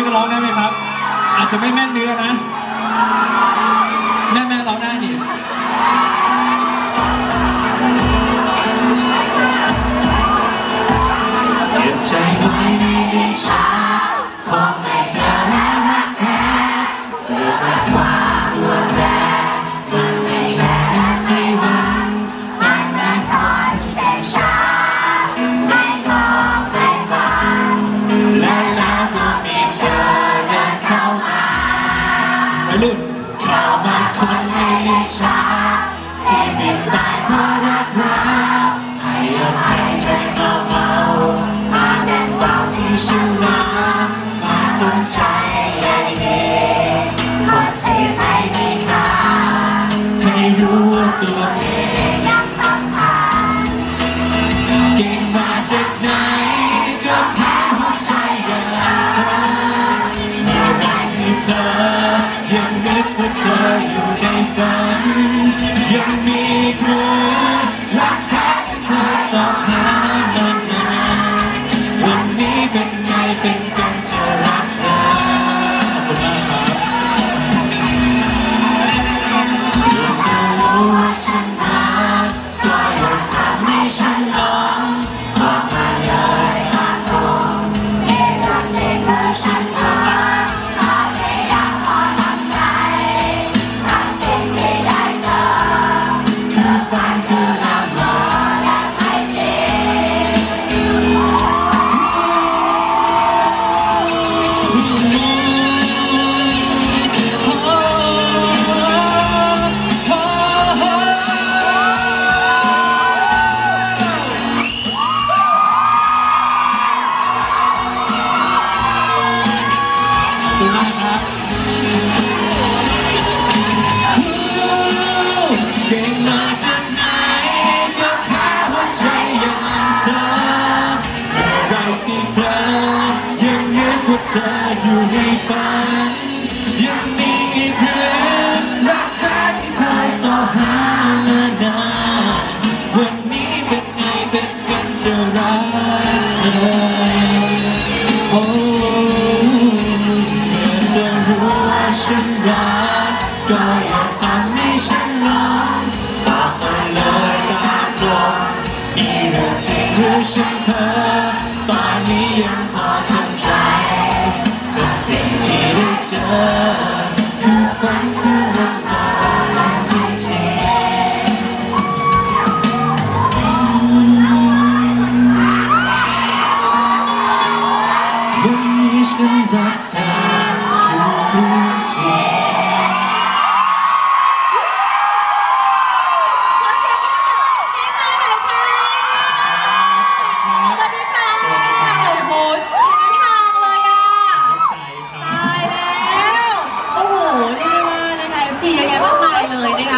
ยก็ร้องได้ไหมครับ อาจจะไม่แม่นเนื้อนะ แม่แม่ร้องได้นี่ใจไว้ในใจของแม่เธอและเธอเกิดมา รุ่นเข้ามาคนให้าติที่ไม่ตายเพราะ คุณมากครับ หรือฉันเพ้อตอนนี้ยังพอสนใจแต่สิ่งที่ได้เจอ คือฝันคือวันดาวไม่จริงวันนี้ฉันรักเธออยู่